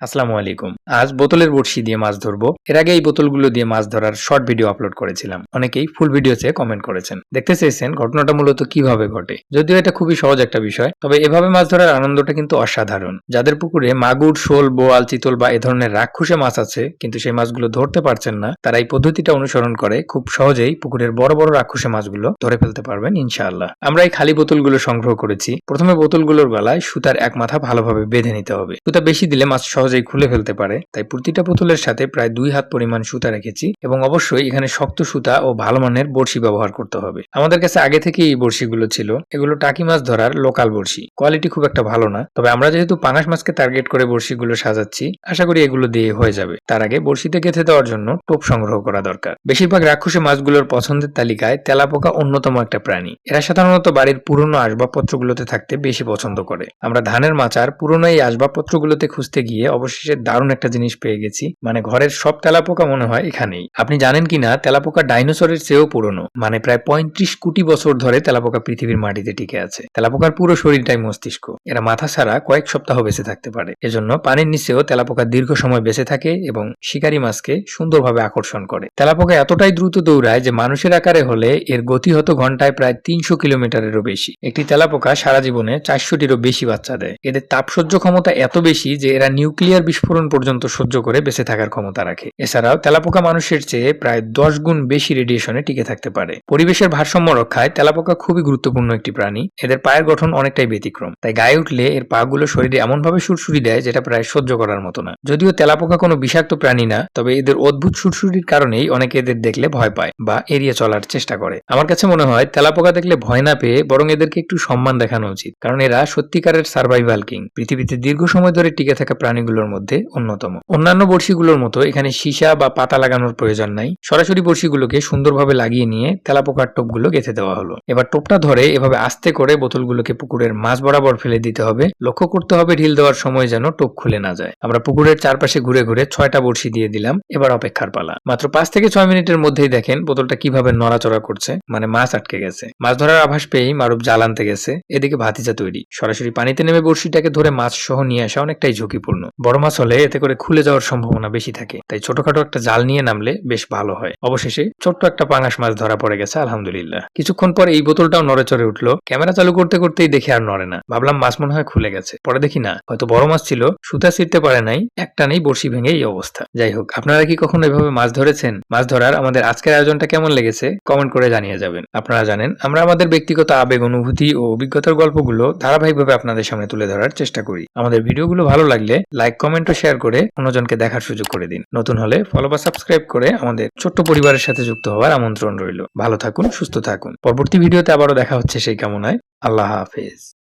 আসসালামু আলাইকুম। আজ বোতলের বড়শি দিয়ে মাছ ধরবো। এর আগে এই বোতলগুলো দিয়ে মাছ ধরার শর্ট ভিডিও আপলোড করেছিলাম। অনেকেই ফুল ভিডিও চেয়ে কমেন্ট করেছেন। দেখতে চেয়েছেন ঘটনাটা মূলত কীভাবে ঘটে। যদিও এটা খুবই সহজ একটা বিষয়, তবে এভাবে মাছ ধরার আনন্দটা কিন্তু অসাধারণ। যাদের পুকুরে মাগুর, শোল, বোয়াল, চিতল বা এ ধরনের রাক্ষুসে মাছ আছে, কিন্তু সেই মাছগুলো ধরতে পারছেন না, তারা এই পদ্ধতিটা অনুসরণ করে খুব সহজেই পুকুরের বড় বড় রাক্ষুসে মাছগুলো ধরে ফেলতে পারবেন, ইনশাআল্লাহ। আমরা এই খালি বোতলগুলো সংগ্রহ করেছি। প্রথমে বোতলগুলোর গলায় সুতার এক মাথা ভালোভাবে বেঁধে নিতে হবে। সুতা বেশি দিলে মাছ সহজেই খুলে ফেলতে পারে। তাই প্রতিটা বোতলের সাথে প্রায় দুই হাত পরিমাণ সুতা রেখেছি এবং অবশ্যই এখানে শক্ত সুতা ও ভালো মানের বড়শি ব্যবহার করতে হবে। আমাদের কাছে আগে থেকে এই বড়শিগুলো ছিল। এগুলো টাকি মাছ ধরার লোকাল বড়শি। কোয়ালিটি খুব একটা ভালো না। তবে আমরা যেহেতু পাঙাশ মাছকে টার্গেট করে বড়শিগুলো সাজাচ্ছি, আশা করি এগুলো দিয়ে হয়ে যাবে। তার আগে বড়শিতে গেঁথে দেওয়ার জন্য টোপ সংগ্রহ করা দরকার। বেশিরভাগ রাক্ষসী মাছগুলোর পছন্দের তালিকায় তেলাপোকা অন্যতম একটা প্রাণী। এরা সাধারণত বাড়ির পুরনো আসবাবপত্রগুলোতে থাকতে বেশি পছন্দ করে। আমরা ধানের মাচার পুরনো এই আসবাবপত্রগুলোতে খুঁজতে গিয়ে অবশেষে দারুণ একটা জিনিস পেয়ে গেছি। মানে ঘরের সব তেলাপোকা মনে হয় এখানেই। আপনি জানেন কিনা তেলাপোকা ডাইনোসরের চেয়েও পুরনো। মানে প্রায় পঁয়ত্রিশ কোটি বছর ধরে তেলাপোকা পৃথিবীর মাটিতে টিকে আছে। তেলাপোকার পুরো শরীরটাই মস্তিষ্ক। এরা মাথা ছাড়া কয়েক সপ্তাহ বেঁচে থাকতে পারে। এজন্য পানির নিচেও তেলাপোকা দীর্ঘ সময় বেঁচে থাকে এবং শিকারী মাছকে সুন্দরভাবে আকর্ষণ করে। তেলাপোকা এতটাই দ্রুত দৌড়ায় যে মানুষের আকারে হলে এর গতি হতো ঘন্টায় প্রায় তিনশো কিলোমিটারেরও বেশি। একটি তেলাপোকা সারা জীবনে চারশোটিরও বেশি বাচ্চা দেয়। এদের তাপ সহ্য ক্ষমতা এত বেশি যে এরা নিউক্লিয়ার বিস্ফোরণ পর্যন্ত সহ্য করে বেঁচে থাকার ক্ষমতা রাখে। এছাড়াও তেলাপোকা মানুষের চেয়ে প্রায় দশ গুণ বেশি রেডিয়েশনে টিকে থাকতে পারে। পরিবেশের ভারসাম্য রক্ষায় তেলাপোকা খুবই গুরুত্বপূর্ণ একটি প্রাণী। এদের পায়ের গঠন অনেকটাই ব্যতিক্রম। তাই গায়ে উঠলে এর পাগুলো শরীরে এমনভাবে সুরসুরি দেয় যেটা প্রায় সহ্য করার মতো না। যদিও তেলাপোকা কোনো বিষাক্ত প্রাণী না, তবে এদের অদ্ভুত সুরসুরির কারণেই অনেকে এদের দেখলে ভয় পায় বা এড়িয়ে চলার চেষ্টা করে। আমার কাছে মনে হয় তেলাপোকা দেখলে ভয় না পেয়ে বরং এদেরকে একটু সম্মান দেখানো উচিত। কারণ এরা সত্যিকারের সার্ভাইভাল কিং পৃথিবীতে দীর্ঘ সময় ধরে টিকে থাকা প্রাণীগুলোর মধ্যে অন্যতম। অন্যান্য বড়শিগুলোর মতো এখানে সীসা বা পাতা লাগানোর প্রয়োজন নাই। সরাসরি বড়শিগুলোকে সুন্দরভাবে লাগিয়ে নিয়ে তেলাপোকার টোপগুলো গেঁথে দেওয়া হলো। এবার টোপটা ধরে এভাবে আস্তে করে বোতলগুলোকে পুকুরের মাঝ বরাবর ফেলে দিতে হবে। লক্ষ্য করতে হবে ঢিল দেওয়ার সময় যেন টোপ খুলে না যায়। আমরা পুকুরের চারপাশে ঘুরে ঘুরে ছয়টা বড়শি দিয়ে দিলাম। এবার অপেক্ষার পালা। মাত্র পাঁচ থেকে ছয় মিনিটের মধ্যেই দেখেন বোতলটা কীভাবে নড়াচড়া করছে। মানে মাছ আটকে গেছে। মাছ ধরার আভাস পেয়েই মারুফ জাল আনতে গেছে। এদিকে ভাতিজা তৈরি। সরাসরি পানিতে নেমে বড়শিটাকে ধরে মাছ সহ নিয়ে আসা অনেকটাই ঝুঁকিপূর্ণ। বড় মাছ হলে এতে করে খুলে যাওয়ার সম্ভাবনা বেশি থাকে। তাই ছোটখাটো একটা জাল নিয়ে নামলে বেশ ভালো হয়। অবশেষে ছোট্ট একটা পাঙাশ মাছ ধরা পড়ে গেছে, আলহামদুলিল্লাহ। কিছুক্ষণ পরে এই বোতলটাও নড়ে চড়ে উঠল। ক্যামেরা চালু করতে করতেই দেখে আর নড়ে না। ভাবলাম মাছ মনে হয় খুলে গেছে। পরে দেখি না, হয়তো বড় মাছ ছিল। সুতা ছিঁড়তে পারে নাই, একটা নেই, বড়শি ভেঙে এই অবস্থা। যাই হোক, আপনারা কি কখনো এভাবে মাছ ধরেছেন? মাছ ধরার আমাদের আজকের আয়োজনটা কেমন লেগেছে? কমেন্ট করে জানিয়ে যাবেন। আপনারা জানেন, আমরা আমাদের ব্যক্তিগত আবেগ, অনুভূতি ও অভিজ্ঞতার গল্পগুলো ধারাবাহিকভাবে আপনাদের সামনে তুলে ধরার চেষ্টা করি। আমাদের ভিডিওগুলো ভালো লাগলে লাইক, কমেন্ট ও শেয়ার করে অন্যজনকে দেখার সুযোগ করে দিন। নতুন হলে ফলো বা সাবস্ক্রাইব করে আমাদের ছোট্ট পরিবারের সাথে যুক্ত হওয়ার আমন্ত্রণ রইল। ভালো থাকুন, সুস্থ থাকুন। পরবর্তী ভিডিওতে আবারও দেখা হচ্ছে সেই কামনায়। আল্লাহ হাফেজ।